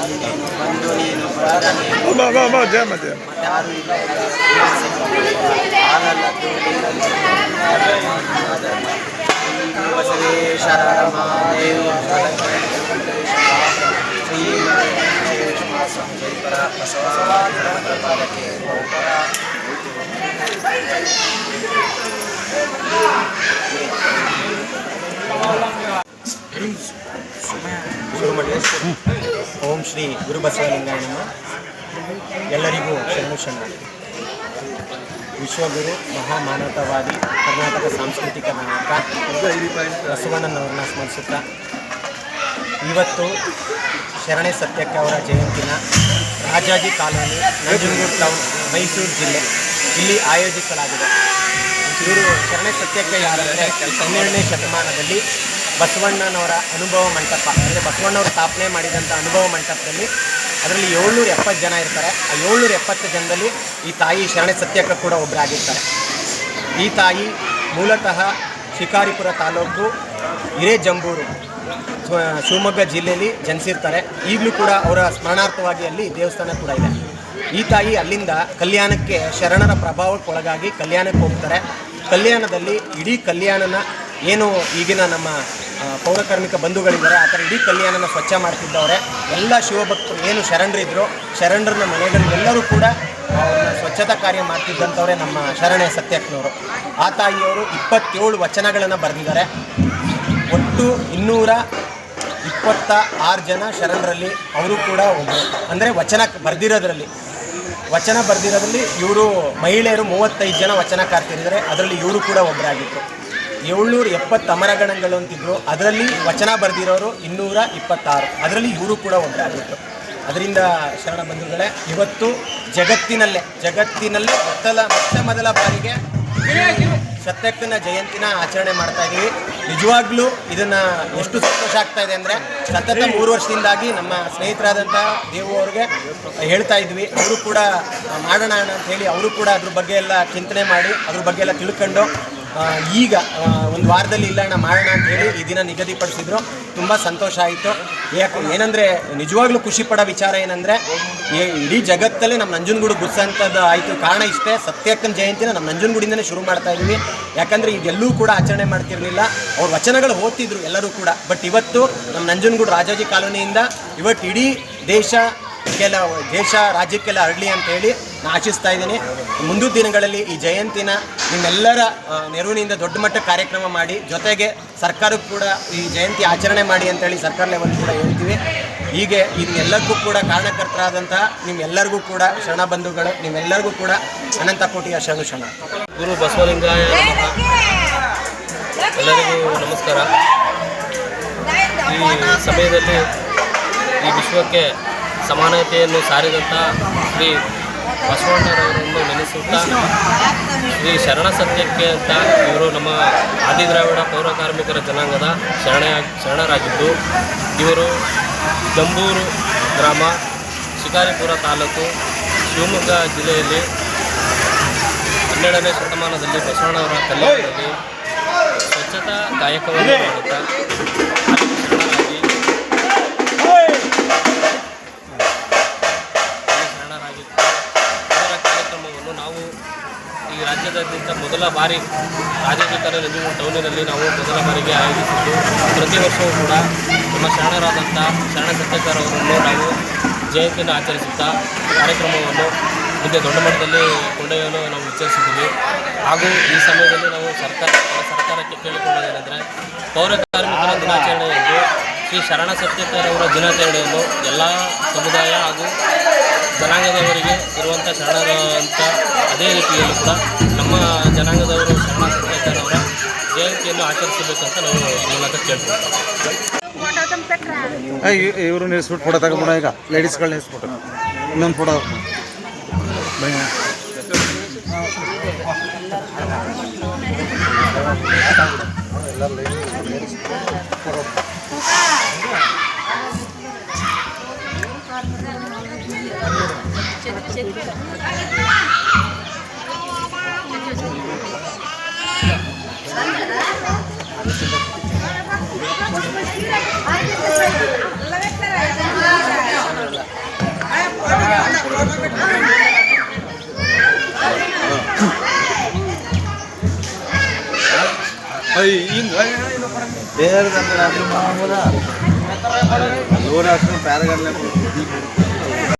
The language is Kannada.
ಅಲ್ಲಿ ನೀನು ಬಂದು ನೀನು ಬರದ ನೀನು ಬಾ ಬಾ ಬಾ ಜಯ ಜಯ ಯಾರು ಇಲ್ಲ ಹಾಲಲ್ಲ ಬಸವೇಶ್ವರ ಮಹಾದೇವ ಶ್ರೀ ಸಂಜಯಪರ ಬಸವ ಪಾದಕ್ಕೆ ಓಂ ಶ್ರೀ ಗುರು ಬಸವಲಿಂಗಾಯ ನಮಃ ಎಲ್ಲರಿಗೂ ಶರಣು ಶರಣ ವಿಶ್ವಗುರು, ಮಹಾಮಾನವತಾವಾದಿ, ಕರ್ನಾಟಕ ಸಾಂಸ್ಕೃತಿಕ ನಾಯಕ ಬಸವಣ್ಣನವ್ರನ್ನ ಸ್ಮರಿಸುತ್ತ, ಇವತ್ತು ಶರಣೆ ಸತ್ಯಕ್ಕೆ ಅವರ ಜಯಂತಿನ ರಾಜಾಜಿ ಕಾಲೋನಿ, ನಂಜನಗೂಡು ಟೌನ್ ಮೈಸೂರು ಜಿಲ್ಲೆ. ಇಲ್ಲಿ ಆಯೋಜಿಸಲಾಗಿದೆ. ಇವರು ಶರಣೆ ಸತ್ಯಕ್ಕೆ ಯಾರಂದರೆ ಹನ್ನೆರಡನೇ ಶತಮಾನದಲ್ಲಿ ಬಸವಣ್ಣನವರ ಅನುಭವ ಮಂಟಪ, ಅಂದರೆ ಬಸವಣ್ಣವರು ಸ್ಥಾಪನೆ ಮಾಡಿದಂಥ ಅನುಭವ ಮಂಟಪದಲ್ಲಿ ಅದರಲ್ಲಿ ಏಳ್ನೂರ ಎಪ್ಪತ್ತು ಜನ ಇರ್ತಾರೆ. ಆ ಏಳ್ನೂರ ಎಪ್ಪತ್ತು ಜನದಲ್ಲಿ ಈ ತಾಯಿ ಶರಣೆ ಸತ್ಯಕ್ಕ ಕೂಡ ಒಬ್ಬರಾಗಿರ್ತಾರೆ ಈ ತಾಯಿ ಮೂಲತಃ ಶಿಕಾರಿಪುರ ತಾಲೂಕು ಹಿರೇ ಜಂಬೂರು ಶಿವಮೊಗ್ಗ ಜಿಲ್ಲೆಯಲ್ಲಿ ಜನಿಸಿರ್ತಾರೆ. ಈಗಲೂ ಕೂಡ ಅವರ ಸ್ಮರಣಾರ್ಥವಾಗಿ ಅಲ್ಲಿ ದೇವಸ್ಥಾನ ಕೂಡ ಇದೆ. ಈ ತಾಯಿ ಅಲ್ಲಿಂದ ಕಲ್ಯಾಣಕ್ಕೆ ಶರಣರ ಪ್ರಭಾವಕ್ಕೊಳಗಾಗಿ ಕಲ್ಯಾಣಕ್ಕೆ ಹೋಗ್ತಾರೆ. ಕಲ್ಯಾಣದಲ್ಲಿ ಇಡೀ ಕಲ್ಯಾಣನ ಏನು ಈಗಿನ ನಮ್ಮ ಪೌರಕಾರ್ಮಿಕ ಬಂಧುಗಳಿದ್ದಾರೆ. ಆ ಥರ ಇಡೀ ಕಲ್ಯಾಣನ ಸ್ವಚ್ಛ ಮಾಡ್ತಿದ್ದವ್ರೆ. ಎಲ್ಲ ಶಿವಭಕ್ತರು, ಏನು ಶರಣರಿದ್ರು, ಶರಣರನ್ನ ಮನೆಗಳಿಗೆಲ್ಲರೂ ಕೂಡ ಅವ್ರನ್ನ ಸ್ವಚ್ಛತಾ ಕಾರ್ಯ ಮಾಡ್ತಿದ್ದಂಥವ್ರೆ ನಮ್ಮ ಶರಣೆ ಸತ್ಯಕ್ಕನವರು. ಆ ತಾಯಿಯವರು ಇಪ್ಪತ್ತೇಳು ವಚನಗಳನ್ನು ಬರೆದಿದ್ದಾರೆ. ಒಟ್ಟು ಇನ್ನೂರ ಇಪ್ಪತ್ತ ಆರು ಜನ ಶರಣರಲ್ಲಿ ಅವರು ಕೂಡ ಒಬ್ಬರು ಅಂದರೆ ವಚನ ಬರೆದಿರೋದ್ರಲ್ಲಿ. ವಚನ ಬರೆದಿರೋದ್ರಲ್ಲಿ ಇವರು ಮಹಿಳೆಯರು ಮೂವತ್ತೈದು ಜನ ವಚನಕಾರ್ತಿರಿದ್ದಾರೆ. ಅದರಲ್ಲಿ ಇವರು ಕೂಡ ಒಬ್ಬರಾಗಿತ್ತು ಏಳ್ನೂರ ಎಪ್ಪತ್ತು ಅಮರಗಣಗಳು ಅಂತಿದ್ರು. ಅದರಲ್ಲಿ ವಚನ ಬರೆದಿರೋರು ಇನ್ನೂರ ಇಪ್ಪತ್ತಾರು. ಅದರಲ್ಲಿ ಇವರು ಕೂಡ ಒಂದಾಗಿತ್ತು ಅದರಿಂದ ಶರಣ ಬಂಧುಗಳೇ, ಇವತ್ತು ಜಗತ್ತಿನಲ್ಲೇ ಜಗತ್ತಿನಲ್ಲೇ ಮೊದಲ, ಮೊಟ್ಟ ಮೊದಲ ಬಾರಿಗೆ ಸತ್ಯಕ್ಕನ ಜಯಂತಿನ ಆಚರಣೆ ಮಾಡ್ತಾ ಇದ್ದೀವಿ ನಿಜವಾಗ್ಲೂ ಇದನ್ನ ಎಷ್ಟು ಸಂತೋಷ ಆಗ್ತಾ ಇದೆ ಅಂದರೆ ಸತತ ಮೂರು ವರ್ಷದಿಂದಾಗಿ ನಮ್ಮ ಸ್ನೇಹಿತರಾದಂಥ ದೇವು ಅವ್ರಿಗೆ ಹೇಳ್ತಾ ಇದ್ವಿ. ಅವರು ಕೂಡ ಮಾಡೋಣ ಅಂತ ಹೇಳಿ ಅವರು ಕೂಡ ಅದ್ರ ಬಗ್ಗೆ ಎಲ್ಲ ಚಿಂತನೆ ಮಾಡಿ, ಅದ್ರ ಬಗ್ಗೆ ಎಲ್ಲ ತಿಳ್ಕೊಂಡು ಈಗ ಒಂದು ವಾರದಲ್ಲಿ ಇಲ್ಲ ಅಣ್ಣ, ಮಾಡೋಣ ಅಂತ ಹೇಳಿ ಈ ದಿನ ನಿಗದಿಪಡಿಸಿದ್ರು. ತುಂಬ ಸಂತೋಷ ಆಯಿತು. ಯಾಕೆ ಏನಂದರೆ ನಿಜವಾಗ್ಲೂ ಖುಷಿ ಪಡೋ ವಿಚಾರ ಏನಂದರೆ ಇಡೀ ಜಗತ್ತಲ್ಲೇ ನಮ್ಮ ನಂಜನಗೂಡು ಗುರ್ಸಂಥದ್ದು ಆಯಿತು. ಕಾರಣ ಇಷ್ಟೇ, ಸತ್ಯಕ್ಕನ ಜಯಂತಿನ ನಮ್ಮ ನಂಜನಗೂಡಿಂದನೇ ಶುರು ಮಾಡ್ತಾ ಇದ್ದೀವಿ ಯಾಕಂದರೆ ಇದೆಲ್ಲೂ ಕೂಡ ಆಚರಣೆ ಮಾಡ್ತಿರಲಿಲ್ಲ. ಅವ್ರ ವಚನಗಳು ಓದ್ತಿದ್ರು ಎಲ್ಲರೂ ಕೂಡ. ಬಟ್ ಇವತ್ತು ನಮ್ಮ ನಂಜನಗೂಡು ರಾಜಾಜಿ ಕಾಲೋನಿಯಿಂದ ಇವತ್ತು ಇಡೀ ದೇಶ ಕೆಲ ದೇಶ ರಾಜ್ಯಕ್ಕೆಲ್ಲ ಹರಡಲಿ ಅಂತ ಹೇಳಿ ನಾನು ಆಶಿಸ್ತಾ ಇದ್ದೀನಿ. ಮುಂದಿನ ದಿನಗಳಲ್ಲಿ ಈ ಜಯಂತಿನ ನಿಮ್ಮೆಲ್ಲರ ನೆರವಿನಿಂದ ದೊಡ್ಡ ಮಟ್ಟ ಕಾರ್ಯಕ್ರಮ ಮಾಡಿ ಜೊತೆಗೆ ಸರ್ಕಾರಕ್ಕೂ ಕೂಡ ಈ ಜಯಂತಿ ಆಚರಣೆ ಮಾಡಿ ಅಂತೇಳಿ ಸರ್ಕಾರ ಲೆವೆಲ್ ಕೂಡ ಹೇಳ್ತೀವಿ. ಹೀಗೆ ಇದನ್ನೆಲ್ಲಕ್ಕೂ ಕೂಡ ಕಾರಣಕರ್ತರಾದಂತಹ ನಿಮ್ಮೆಲ್ಲರಿಗೂ ಕೂಡ ಶರಣ ಬಂಧುಗಳು ನಿಮ್ಮೆಲ್ಲರಿಗೂ ಕೂಡ ಅನಂತ ಕೋಟಿಯ ಶರಣು ಶರಣ. ಗುರು ಬಸವಲಿಂಗಾಯ ಎಲ್ಲರಿಗೂ ನಮಸ್ಕಾರ. ಈ ಸಮಯದಲ್ಲಿ ಈ ವಿಶ್ವಕ್ಕೆ ಸಮಾನತೆಯನ್ನು ಸಾರಿದಂಥ ಶ್ರೀ ಬಸವಣ್ಣರವರನ್ನು ನೆನೆಸುತ್ತಾ ಶ್ರೀ ಶರಣ ಸತ್ಯಕ್ಕೆ ಅಂತ ಇವರು ನಮ್ಮ ಆದಿದ್ರಾವಿಡ ಪೌರ ಕಾರ್ಮಿಕರ ಜನಾಂಗದ ಶರಣ ಶರಣರಾಗಿದ್ದು, ಇವರು ಜಂಬೂರು ಗ್ರಾಮ, ಶಿಕಾರಿಪುರ ತಾಲೂಕು, ಶಿವಮೊಗ್ಗ ಜಿಲ್ಲೆಯಲ್ಲಿ ಹನ್ನೆರಡನೇ ಶತಮಾನದಲ್ಲಿ ಬಸವಣ್ಣವರ ಕಲ್ಯಾಣದಲ್ಲಿ ಸ್ವಚ್ಛತಾ ಕಾಯಕವನ್ನು ಮಾಡುತ್ತಾ ಈ ರಾಜ್ಯದಾದ್ಯಂತ ಮೊದಲ ಬಾರಿ ರಾಜಾಧಿಕಾರ ನಂಜನಗೂಡು ಟೌನಿನಲ್ಲಿ ನಾವು ಮೊದಲ ಬಾರಿಗೆ ಆಯೋಜಿಸಿದ್ದು. ಪ್ರತಿ ವರ್ಷವೂ ಕೂಡ ನಮ್ಮ ಶರಣರಾದಂಥ ಶರಣ ಸತ್ಯಕಾರ ಅವರನ್ನು ನಾವು ಜಯಂತಿಯನ್ನು ಆಚರಿಸುತ್ತಾ ಕಾರ್ಯಕ್ರಮವನ್ನು ಮುಂದೆ ದೊಡ್ಡ ಮಟ್ಟದಲ್ಲಿ ಕೊಂಡೊಯ್ಯಲು ನಾವು ವಿಚಾರಿಸಿದ್ದೀವಿ. ಹಾಗೂ ಈ ಸಮಯದಲ್ಲಿ ನಾವು ಸರ್ಕಾರ ಸರ್ಕಾರಕ್ಕೆ ಕೇಳಿಕೊಳ್ಳೋದೇನೆಂದರೆ ಪೌರ ಕಾರ್ಮಿಕರ ದಿನಾಚರಣೆಯಂದು ಶ್ರೀ ಶರಣ ಸತ್ಯಕಾರವರ ದಿನಾಚರಣೆಯನ್ನು ಎಲ್ಲ ಸಮುದಾಯ ಹಾಗೂ ಜನಾಂಗದವರಿಗೆ ಇರುವಂಥ ಶರಣರ ಅಂತ ಅದೇ ರೀತಿಯಲ್ಲಿ ಕೂಡ ನಮ್ಮ ಜನಾಂಗದವರು ಶರಣ ಸಂಕೇತನವರ ಜಯಂತಿಯನ್ನು ಆಚರಿಸಬೇಕಂತ ನಾವು ಮೂಲಕ ಕೇಳ್ತೀವಿ. ಇವರು ನಿಲ್ಲಿಸ್ಬಿಟ್ಟು ಫೋಟೋ ತಗೊಂಬೋಣ ಈಗ. ಲೇಡೀಸ್ಗಳು ನಿಲ್ಲಿಸ್ಬಿಟ್ಟು ಇನ್ನೊಂದು ಫೋಟೋ ಎಲ್ಲರೂ పేరు దగ్గర అది మామూలు లోన్ వేసుకుని పేదగడలేకపోతుంది